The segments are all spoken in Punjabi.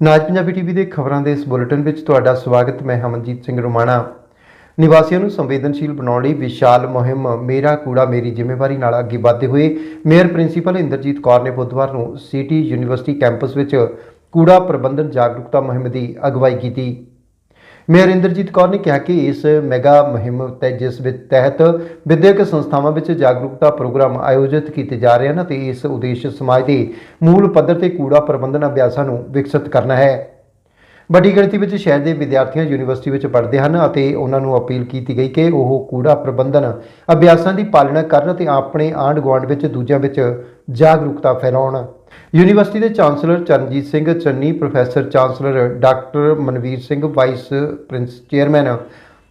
ਨਾਜ ਪੰਜਾਬੀ ਟੀਵੀ ਦੇ ਖਬਰਾਂ ਦੇ ਇਸ ਬੁਲੇਟਿਨ ਵਿੱਚ ਤੁਹਾਡਾ ਸਵਾਗਤ, ਮੈਂ ਹਮਨਜੀਤ ਸਿੰਘ ਰੋਮਾਣਾ। ਨਿਵਾਸੀਆਂ ਨੂੰ ਸੰਵੇਦਨਸ਼ੀਲ ਬਣਾਉਣ ਲਈ ਵਿਸ਼ਾਲ ਮੁਹਿੰਮ ਮੇਰਾ ਕੂੜਾ ਮੇਰੀ ਜ਼ਿੰਮੇਵਾਰੀ ਨਾਲ ਅੱਗੇ ਵਧਦੇ ਹੋਏ ਮੇਅਰ ਪ੍ਰਿੰਸੀਪਲ ਇੰਦਰਜੀਤ ਕੌਰ ਨੇ ਬੁੱਧਵਾਰ ਨੂੰ ਸਿਟੀ ਯੂਨੀਵਰਸਿਟੀ ਕੈਂਪਸ ਵਿੱਚ ਕੂੜਾ ਪ੍ਰਬੰਧਨ ਜਾਗਰੂਕਤਾ ਮੁਹਿੰਮ ਦੀ ਅਗਵਾਈ ਕੀਤੀ। ਮੇਅਰ ਇੰਦਰਜੀਤ ਕੌਰ ਨੇ ਕਿਹਾ ਕਿ ਇਸ ਮੈਗਾ ਮੁਹਿੰਮ ਤੇ ਜਿਸ ਵਿੱਚ ਤਹਿਤ ਵਿਦਿਅਕ ਸੰਸਥਾਵਾਂ ਵਿੱਚ ਜਾਗਰੂਕਤਾ ਪ੍ਰੋਗਰਾਮ ਆਯੋਜਿਤ ਕੀਤੇ ਜਾ ਰਹੇ ਹਨ ਤੇ ਇਸ ਉਦੇਸ਼ ਸਮਾਜ ਦੇ ਮੂਲ ਪੱਧਰ ਤੇ ਕੂੜਾ ਪ੍ਰਬੰਧਨ ਅਭਿਆਸਾਂ ਨੂੰ ਵਿਕਸਿਤ ਕਰਨਾ ਹੈ। ਵੱਡੀ ਗਿਣਤੀ ਵਿੱਚ ਸ਼ਹਿਰ ਦੇ ਵਿਦਿਆਰਥੀਆਂ ਯੂਨੀਵਰਸਿਟੀ ਵਿੱਚ ਪੜ੍ਹਦੇ ਹਨ ਅਤੇ ਉਹਨਾਂ ਨੂੰ ਅਪੀਲ ਕੀਤੀ ਗਈ ਕਿ ਉਹ ਕੂੜਾ ਪ੍ਰਬੰਧਨ ਅਭਿਆਸਾਂ ਦੀ ਪਾਲਣਾ ਕਰਨ ਅਤੇ ਆਪਣੇ ਆਂਢ ਗੁਆਂਢ ਵਿੱਚ ਦੂਜਿਆਂ ਵਿੱਚ ਜਾਗਰੂਕਤਾ ਫੈਲਾਉਣ। ਯੂਨੀਵਰਸਿਟੀ ਦੇ chancellor Charanjit Singh Channi professor chancellor doctor Manvir Singh vice prince chairman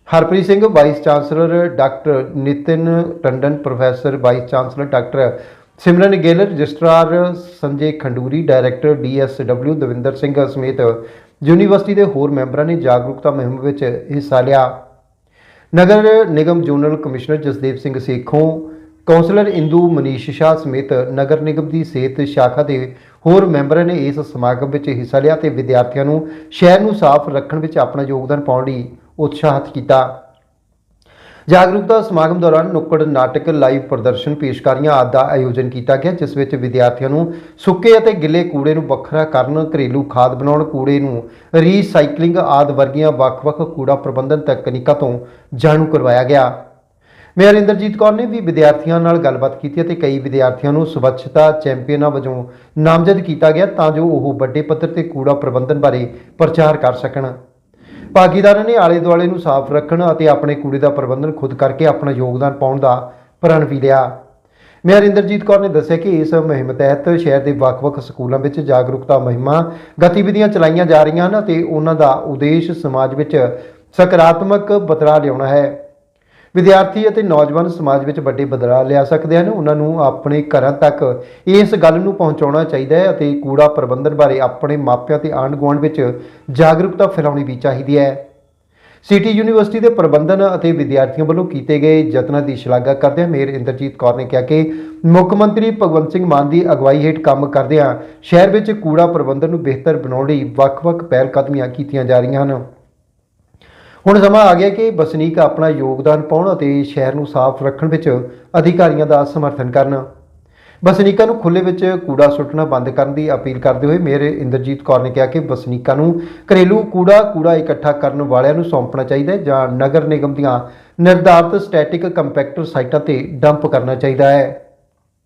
Harpreet Singh vice chancellor doctor Nitin Tandon professor vice chancellor doctor Simran Gill registrar Sanjay Khanduri director D S W Davinder Singh ਸਮੇਤ ਯੂਨੀਵਰਸਿਟੀ ਦੇ ਹੋਰ ਮੈਂਬਰਾਂ ਨੇ ਜਾਗਰੂਕਤਾ ਮੁਹਿੰਮ ਵਿੱਚ ਹਿੱਸਾ ਲਿਆ। ਨਗਰ ਨਿਗਮ zonal commissioner Jasdev Singh Sekhon councillor Indu Manish Shah ਸਮੇਤ ਨਗਰ ਨਿਗਮ ਦੀ ਸਿਹਤ ਸ਼ਾਖਾ ਦੇ ਹੋਰ ਮੈਂਬਰਾਂ ਨੇ ਇਸ ਸਮਾਗਮ ਵਿੱਚ ਹਿੱਸਾ ਲਿਆ ਤੇ ਵਿਦਿਆਰਥੀਆਂ ਨੂੰ ਸ਼ਹਿਰ ਨੂੰ ਸਾਫ਼ ਰੱਖਣ ਵਿੱਚ ਆਪਣਾ ਯੋਗਦਾਨ ਪਾਉਣ ਲਈ ਉਤਸ਼ਾਹਿਤ ਕੀਤਾ। ਜਾਗਰੂਕਤਾ ਸਮਾਗਮ ਦੌਰਾਨ ਨੁੱਕੜ ਨਾਟਕ ਲਾਈਵ ਪ੍ਰਦਰਸ਼ਨ ਪੇਸ਼ਕਾਰੀਆਂ ਆਦਿ ਦਾ ਆਯੋਜਨ ਕੀਤਾ ਗਿਆ, ਜਿਸ ਵਿੱਚ ਵਿਦਿਆਰਥੀਆਂ ਨੂੰ ਸੁੱਕੇ ਅਤੇ ਗਿੱਲੇ ਕੂੜੇ ਨੂੰ ਵੱਖਰਾ ਕਰਨ, ਘਰੇਲੂ ਖਾਦ ਬਣਾਉਣ, ਕੂੜੇ ਨੂੰ ਰੀਸਾਈਕਲਿੰਗ ਆਦਿ ਵਰਗੀਆਂ ਵੱਖ-ਵੱਖ ਕੂੜਾ ਪ੍ਰਬੰਧਨ ਤਕਨੀਕਾਂ ਤੋਂ ਜਾਣੂ ਕਰਵਾਇਆ ਗਿਆ। ਮੇਅਰ ਇੰਦਰਜੀਤ ਕੌਰ ਨੇ ਵੀ ਵਿਦਿਆਰਥੀਆਂ ਨਾਲ ਗੱਲਬਾਤ ਕੀਤੀ ਅਤੇ ਕਈ ਵਿਦਿਆਰਥੀਆਂ ਨੂੰ ਸਵੱਛਤਾ ਚੈਂਪੀਅਨਾਂ ਵਜੋਂ ਨਾਮਜ਼ਦ ਕੀਤਾ ਗਿਆ ਤਾਂ ਜੋ ਉਹ ਵੱਡੇ ਪੱਧਰ ਤੇ ਕੂੜਾ ਪ੍ਰਬੰਧਨ ਬਾਰੇ ਪ੍ਰਚਾਰ ਕਰ ਸਕਣ। ਭਾਗੀਦਾਰਾਂ ਨੇ ਆਲੇ ਦੁਆਲੇ ਨੂੰ ਸਾਫ਼ ਰੱਖਣ ਅਤੇ ਆਪਣੇ ਕੂੜੇ ਦਾ ਪ੍ਰਬੰਧਨ ਖੁਦ ਕਰਕੇ ਆਪਣਾ ਯੋਗਦਾਨ ਪਾਉਣ ਦਾ ਪ੍ਰਣ ਵੀ ਲਿਆ। ਮੇਅਰ ਇੰਦਰਜੀਤ ਕੌਰ ਨੇ ਦੱਸਿਆ ਕਿ ਇਸ ਮੁਹਿੰਮ ਤਹਿਤ ਸ਼ਹਿਰ ਦੇ ਵੱਖ-ਵੱਖ ਸਕੂਲਾਂ ਵਿੱਚ ਜਾਗਰੂਕਤਾ ਮੁਹਿੰਮਾਂ, ਗਤੀਵਿਧੀਆਂ ਚਲਾਈਆਂ ਜਾ ਰਹੀਆਂ ਹਨ ਅਤੇ ਉਹਨਾਂ ਦਾ ਉਦੇਸ਼ ਸਮਾਜ ਵਿੱਚ ਸਕਾਰਾਤਮਕ ਬਦਲਾਅ ਲਿਆਉਣਾ ਹੈ। ਵਿਦਿਆਰਥੀ ਅਤੇ ਨੌਜਵਾਨ ਸਮਾਜ ਵਿੱਚ ਵੱਡੇ ਬਦਲਾਅ ਲਿਆ ਸਕਦੇ ਹਨ। ਉਹਨਾਂ ਨੂੰ ਆਪਣੇ ਘਰਾਂ ਤੱਕ ਇਸ ਗੱਲ ਨੂੰ ਪਹੁੰਚਾਉਣਾ ਚਾਹੀਦਾ ਹੈ ਅਤੇ ਕੂੜਾ ਪ੍ਰਬੰਧਨ ਬਾਰੇ ਆਪਣੇ ਮਾਪਿਆਂ ਤੇ ਆਂਢ ਗੁਆਂਢ ਵਿੱਚ ਜਾਗਰੂਕਤਾ ਫੈਲਾਉਣੀ ਵੀ ਚਾਹੀਦੀ ਹੈ। ਸਿਟੀ ਯੂਨੀਵਰਸਿਟੀ ਦੇ ਪ੍ਰਬੰਧਨ ਅਤੇ ਵਿਦਿਆਰਥੀਆਂ ਵੱਲੋਂ ਕੀਤੇ ਗਏ ਯਤਨਾਂ ਦੀ ਸ਼ਲਾਘਾ ਕਰਦਿਆਂ ਮੇਅਰ ਇੰਦਰਜੀਤ ਕੌਰ ਨੇ ਕਿਹਾ ਕਿ ਮੁੱਖ ਮੰਤਰੀ ਭਗਵੰਤ ਸਿੰਘ ਮਾਨ ਦੀ ਅਗਵਾਈ ਹੇਠ ਕੰਮ ਕਰਦਿਆਂ ਸ਼ਹਿਰ ਵਿੱਚ ਕੂੜਾ ਪ੍ਰਬੰਧਨ ਨੂੰ ਬਿਹਤਰ ਬਣਾਉਣ ਲਈ ਵੱਖ-ਵੱਖ ਪਹਿਲ ਕਦਮੀਆਂ ਕੀਤੀਆਂ ਜਾ ਰਹੀਆਂ ਹਨ। ਹੁਣ ਸਮਾਂ ਆ ਗਿਆ ਕਿ ਵਸਨੀਕ ਆਪਣਾ ਯੋਗਦਾਨ ਪਾਉਣ ਅਤੇ ਸ਼ਹਿਰ ਨੂੰ ਸਾਫ਼ ਰੱਖਣ ਵਿੱਚ ਅਧਿਕਾਰੀਆਂ ਦਾ ਸਮਰਥਨ ਕਰਨ। ਵਸਨੀਕਾਂ ਨੂੰ ਖੁੱਲ੍ਹੇ ਵਿੱਚ ਕੂੜਾ ਸੁੱਟਣਾ ਬੰਦ ਕਰਨ ਦੀ ਅਪੀਲ ਕਰਦੇ ਹੋਏ ਮੇਅਰ ਇੰਦਰਜੀਤ ਕੌਰ ਨੇ ਕਿਹਾ ਕਿ ਵਸਨੀਕਾਂ ਨੂੰ ਘਰੇਲੂ ਕੂੜਾ ਕੂੜਾ ਇਕੱਠਾ ਕਰਨ ਵਾਲਿਆਂ ਨੂੰ ਸੌਂਪਣਾ ਚਾਹੀਦਾ ਹੈ ਜਾਂ ਨਗਰ ਨਿਗਮ ਦੀਆਂ ਨਿਰਧਾਰਤ ਸਟੈਟਿਕ ਕੰਪੈਕਟਰ ਸਾਈਟਾਂ ਤੇ ਡੰਪ ਕਰਨਾ ਚਾਹੀਦਾ ਹੈ।